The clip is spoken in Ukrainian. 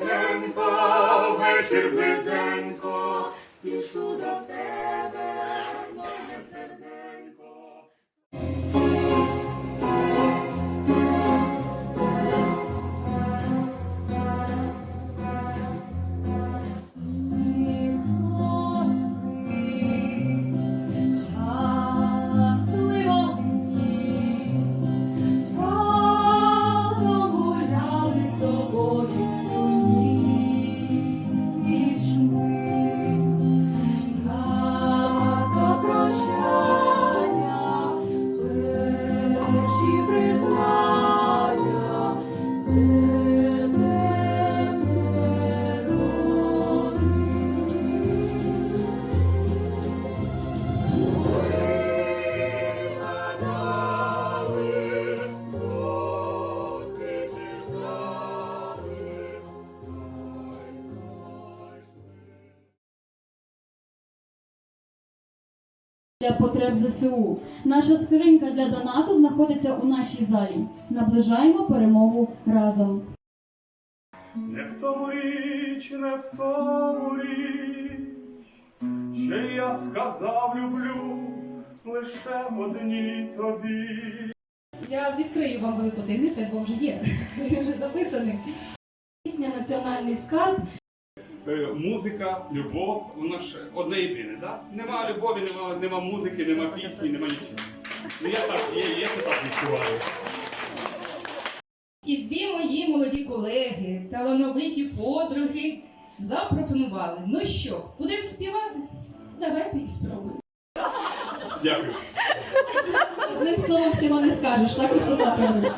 близенько, вечір близенько, спішу до тебе. Для потреб ЗСУ. Наша скринька для донату знаходиться у нашій залі. Наближаємо перемогу разом. Не в тому річ, не в тому річ, що я сказав люблю лише одній тобі. Я відкрию вам велику таємницю, альбом вже є. Він вже записаний. Пісня Національний скарб Музика, любов, воно ж одне єдине, так? Нема любові, нема, нема музики, нема пісні, нема нічого. Ну я так, я, я це так відчуваю. І дві мої молоді колеги, талановиті подруги, запропонували. Ну що, будемо співати? Давайте і спробуємо. Дякую. Одним словом всього не скажеш, так Ростислав Павлович?